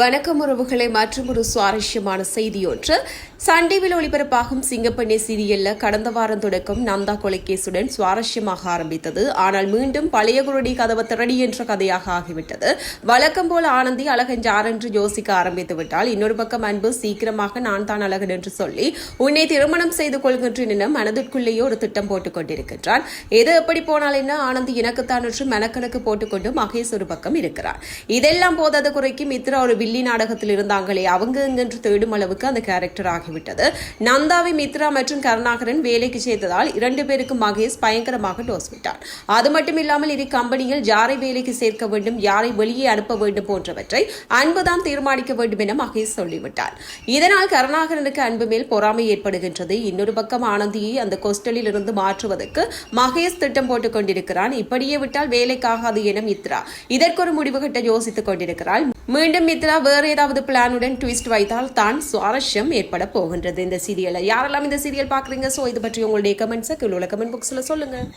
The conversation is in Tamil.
வணக்கம் உறவுகளை மற்றும் ஒரு சுவாரஸ்யமான செய்தி ஒன்று சண்டேவில் ஒளிபரப்பாகும் சிங்கப்பெண்ணை சீரியல்ல கடந்த வாரம் தொடக்கம் நந்தா கொலைகேசுடன் சுவாரஸ்யமாக ஆரம்பித்தது. ஆனால் மீண்டும் பழைய குருடி கதவு திரடி என்ற கதையாக ஆகிவிட்டது. வழக்கம் போல ஆனந்தி அழகன் யார் என்று யோசிக்க ஆரம்பித்து விட்டால் இன்னொரு பக்கம் அன்பு சீக்கிரமாக நான் தான் அழகன் என்று சொல்லி உன்னை திருமணம் செய்து கொள்கின்றேன் என மனதிற்குள்ளேயே ஒரு திட்டம் போட்டுக் கொண்டிருக்கின்றான். எது எப்படி போனால் என்ன ஆனந்தி எனக்குத்தான் என்று மனக்கணக்கு போட்டுக்கொண்டு மகேஷ் ஒரு பக்கம் இருக்கிறார். இதெல்லாம் போதாத குறைக்கு மித்ரா ஒரு வில்லி நாடகத்தில் இருந்தாங்களே அவங்க எங்கென்று தேடும் அளவுக்கு அந்த கேரக்டர் ஆகிவிட்டது. நந்தாவை மித்ரா மற்றும் கருணாகரன் வேலைக்கு சேர்த்ததால் இரண்டு பேருக்கும் மகேஷ் பயங்கரமாக டோஸ் விட்டார். அது மட்டும் இல்லாமல் இரு கம்பெனியில் யாரை வேலைக்கு சேர்க்க வேண்டும் யாரை வெளியே அனுப்ப வேண்டும் போன்றவற்றை அன்புதான் தீர்மானிக்க வேண்டும் என மகேஷ் சொல்லிவிட்டார். இதனால் கருணாகரனுக்கு அன்பு மேல் பொறாமை ஏற்படுகின்றது. இன்னொரு பக்கம் ஆனந்தியை அந்த கொஸ்டலில் இருந்து மாற்றுவதற்கு மகேஷ் திட்டம் போட்டுக் கொண்டிருக்கிறான். இப்படியே விட்டால் வேலைக்காகாது என மித்ரா இதற்கொரு முடிவு கட்ட யோசித்துக் கொண்டிருக்கிறாள். மீண்டும் மித்ரா வேறு ஏதாவது பிளானுடன் ட்விஸ்ட் வைத்தால் தான் சுவாரஸ்யம் ஏற்பட போகின்றது. இந்த சீரியலை யாரெல்லாம் இந்த சீரியல் பார்க்குறீங்க? ஸோ இது பற்றி உங்களுடைய கமெண்ட்ஸை கீழே கமெண்ட் புக்ஸில் சொல்லுங்கள்